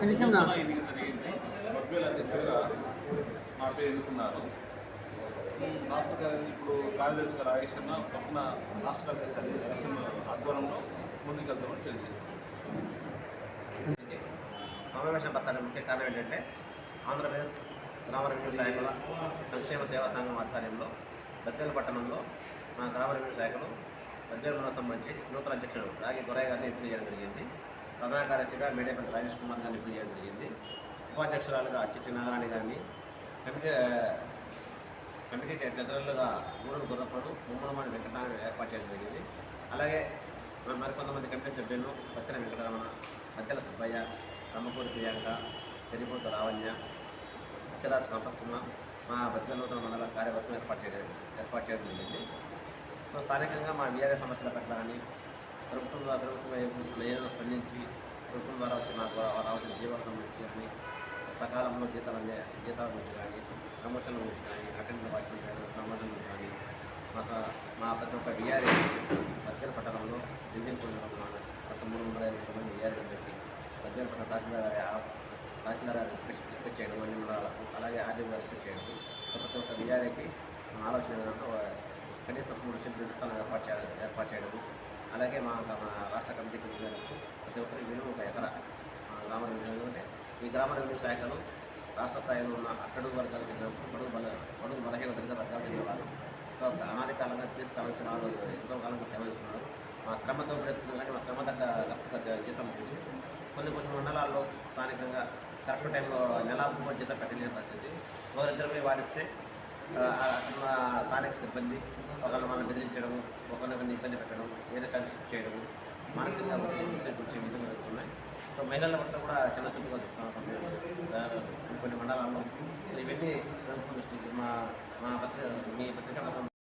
నిమిషం నా మా పేరు ఎన్నుకున్నారు రాష్ట్ర కార్యదర్శి ఇప్పుడు కార్యదర్శి గారు ఆయుష్ అన్న పక్కన రాష్ట్ర కార్యదర్శి ఆధ్వర్యంలో ముందుకెళ్తామని తెలియజేస్తాం సమావేశం పత్రానికి ముఖ్య కారణం ఏంటంటే ఆంధ్రప్రదేశ్ గ్రామ రెవెన్యూ సహాయకుల సంక్షేమ సేవా సంఘం ఆధ్వర్యంలో బద్వేలు పట్టణంలో మా గ్రామ రెవెన్యూ శాఖలు బద్వేలు సంబంధించి నూతన అధ్యక్షుడు రాగి గొరయ్య గారిని ఎంపిక చేయడం జరిగింది. ప్రధాన కార్యదర్శిగా మేడేపల్లి రాజేష్ కుమార్ గారిని ఎంపిక చేయడం జరిగింది. ఉపాధ్యక్షురాలుగా చిట్టి నారాయణ గారిని కమిటీ కమిటీ ట్రెజరర్లుగా గూడూరు గుర్రపాడు ముమ్మలమాని వెంకటరామని ఏర్పాటు చేయడం జరిగింది. అలాగే మరికొంతమంది కమిటీ సభ్యులు పత్తిన వెంకటరమణ మధ్యల సుబ్బయ్య రమ్మపూరి ప్రియాంక పెరిపోత లావణ్య అత్యదాస్ సంపత్ కుమార్ మా బతిక నూతన మండల కార్యవర్గం ఏర్పాటు చేయడం ఏర్పాటు చేయడం జరిగింది. సో స్థానికంగా మా వీఆర్ఏ సమస్యల పట్ల కానీ ప్రభుత్వం ద్వారా ప్రభుత్వం ఏదైనా స్పందించి ప్రభుత్వం ద్వారా వచ్చిన రావాల్సిన జీవాల గురించి కానీ సకాలంలో జీతాల జీతాల గురించి కానీ ప్రమోషన్ల గురించి కానీ అటెండ్ వాటి ప్రమోషన్ గురించి కానీ మా స మా ప్రతి ఒక్క విఆర్ఏ బద్వేల పట్టణంలో బిల్డింగ్ కొనడంలో గత మూడు వందల పేరు పట్టణ తహసీల్దార్ తహసీల్దార్ గారు రిక్వెస్ట్ రిక్వెస్ట్ చేయడం అన్ని మండలాలకు అలాగే ఆర్డీఓ గారు రిక్వెస్ట్ చేయడం. ప్రతి ఒక్క విఆర్ఏకి మా ఆలోచన ఏంటంటే కనీసం మూడు షెడ్యూల్ స్థానం ఏర్పాటు చేయాలి ఏర్పాటు చేయడం. అలాగే మా మా రాష్ట్ర కమిటీ మేరకు ప్రతి ఒక్కరికి మినిమం ఒక ఎకరా మా గ్రామ రెవెన్యూ అంటే ఈ గ్రామ రెవెన్యూ శాఖలు రాష్ట్ర స్థాయిలో ఉన్న అట్టడుగు వర్గాలు చెందిన పొడుగు బల పొడుగు బలహీన దళిత వర్గాలు చెందినవారు సో అనాది కాలంగా తీసుకాలంగా వాళ్ళు ఎంతో కాలంగా సేవ చేస్తున్నారు మా శ్రమతో పెడుతుంది కానీ మా శ్రమ తగ్గ జీతం లేదు కొన్ని కొన్ని మండలాల్లో స్థానికంగా కరెక్ట్ టైంలో నెల మూడు పెట్టలేని పరిస్థితి. ఒకరిద్దరిపై వారిస్తే ఆ, స్థానిక సిబ్బంది ఒకరిని మనం బెదిరించడం ఒకరిని ఇబ్బంది పెట్టడం ఏదో కలిసి షిఫ్ట్ చేయడం మానసికంగా ఒత్తిడి గురించి విధంగా జరుగుతున్నాయి సో మహిళల పట్ల కూడా చిన్న చూపుగా చూస్తున్నాం. కొన్ని కొన్ని మండలాల్లో. ఇవన్నీ ప్రభుత్వం దృష్టికి మా మా పత్రిక మీ పత్రిక